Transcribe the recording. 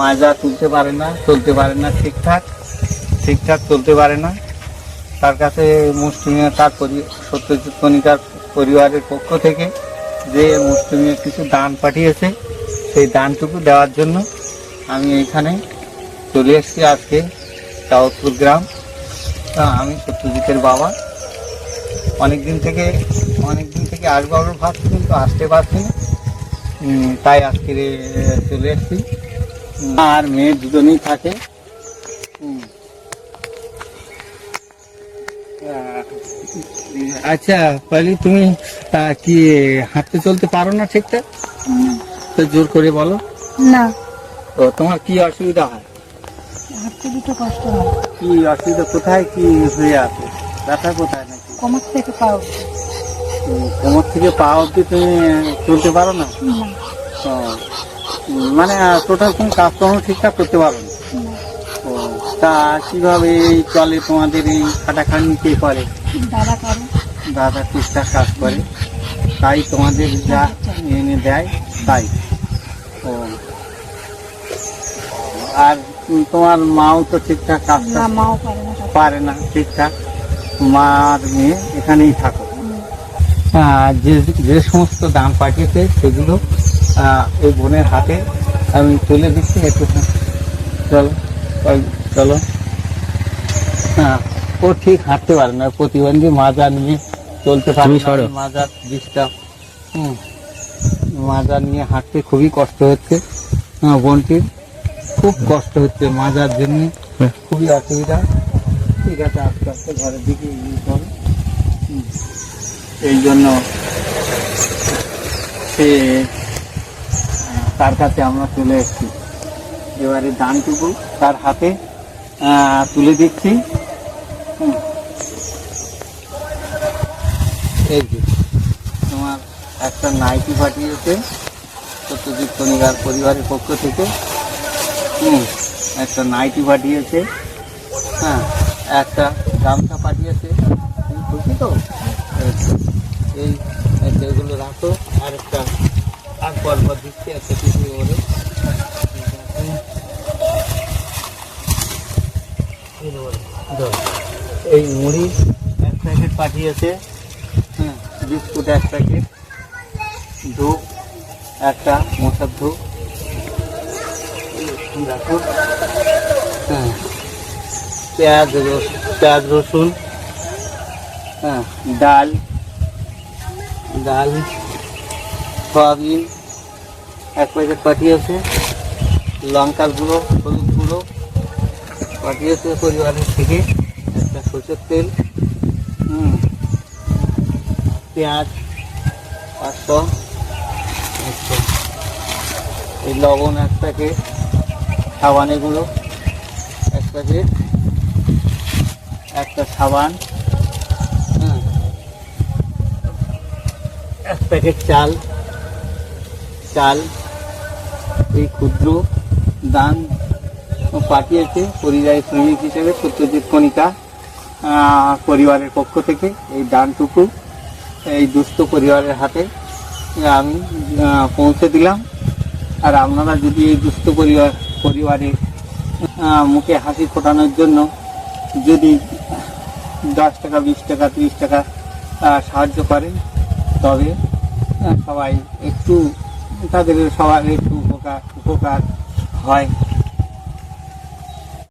মাজা তুলতে পারে না, চলতে পারে না ঠিকঠাক ঠিকঠাক চলতে পারে না। তার কাছে মুসলিমে তার সত্যজিৎ কণিকার পরিবারের পক্ষ থেকে যে মুসলিমে কিছু দান পাঠিয়েছে, সেই দানটুকু দেওয়ার জন্য আমি এখানে চলে এসেছি আজকে দাউদপুর গ্রাম। আমি সত্যজিতের বাবা। অনেক দিন থেকে অনেক দিন থেকে আসব ভাবছি, কিন্তু আসতে পারছি তাই আজকে চলে এসেছি। আর মেয়ে দুজনেই থাকে। আচ্ছা পালি তুমি কি হাঁটতে চলতে পারো না ঠিকঠাক? তো জোর করে বলো। না। তো তোমার কি অসুবিধা হয়? হাঁটতে দুটো কষ্ট হয়। কি অসুবিধা? কোথায় কি হয়ে আছে? ব্যথা কোথায় নাকি? কোমর থেকে পাও উম, কোমর থেকে পা অব্দি তুমি চলতে পারো না? মানে টোটাল তুমি কাজকর্ম ঠিকঠাক করতে পারো না। তা কীভাবে এই চলে তোমাদের এই খাটাখাটনি কে করে? দাদা করে। দাদা ঠিকঠাক কাজ করে। তাই তোমাদের যা এনে দেয় তাই। ও। আর তোমার মাও তো ঠিকঠাক কাজ না টাজ মাও পারে না সব। পারে না ঠিকঠাক। মা আর মেয়ে এখানেই থাকো। যে যে সমস্ত দাম পাঠিয়েছে সেগুলো এই বোনের হাতে আমি তুলে দিচ্ছি একটু চলো চলো। হ্যাঁ ও ঠিক হাঁটতে পারে না প্রতিবন্ধী মাজা নিয়ে চলতে পারে। মাজার ডিস্টার্ব হুম মাজা নিয়ে হাঁটতে খুবই কষ্ট হচ্ছে। হ্যাঁ, বোনটির খুব কষ্ট হচ্ছে মাজার জন্য খুবই অসুবিধা। ঠিক আছে আস্তে আস্তে ঘরের দিকে এগিয়ে চলো। হুম। এই জন্য সে তার কাছে আমরা চলে এসেছি এবারে দানটুকু তার হাতে তুলে দিচ্ছি তোমার একটা নাইটি পাঠিয়েছে সত্যজিৎ কণিকার পরিবারের পক্ষ থেকে হুম একটা নাইটি পাঠিয়েছে হ্যাঁ একটা গামছা পাঠিয়েছে তুমি খুশি তো এই এগুলো রাখো আর একটা আর পরপর দিচ্ছি একটা কিছু করে এই মুড়ি এক প্যাকেট পাঠিয়েছে। হ্যাঁ বিস্কুট এক প্যাকেট। ধূপ একটা, মশার ধূপ। রাখো হ্যাঁ। পেঁয়াজ পেঁয়াজ, রসুন। হ্যাঁ ডাল। ডাল, সয়াবিন। এক প্যাকেট পাঠিয়েছে। লঙ্কার গুঁড়ো, হলুদ গুঁড়ো পাঠিয়েছে পরিবারের থেকে। একটা সরষের তেল, হুম, পেঁয়াজ, পাঁচশো। এই লবণ এক প্যাকেট সাবানের গুঁড়ো এক প্যাকেট একটা সাবান এক প্যাকেট চাল চাল এই ক্ষুদ্র দান পাঠিয়েছে পরিযায়ী শ্রমিক হিসেবে সত্যজিৎ কণিকা পরিবারের পক্ষ থেকে এই দানটুকু এই দুস্থ পরিবারের হাতে আমি পৌঁছে দিলাম। আর আপনারা যদি এই দুস্থ পরিবার পরিবারের আহ, মুখে হাসি ফোটানোর জন্য যদি দশ টাকা বিশ টাকা তিরিশ টাকা সাহায্য করেন তবে সবাই একটু তাদের সবার একটু উপকার হয়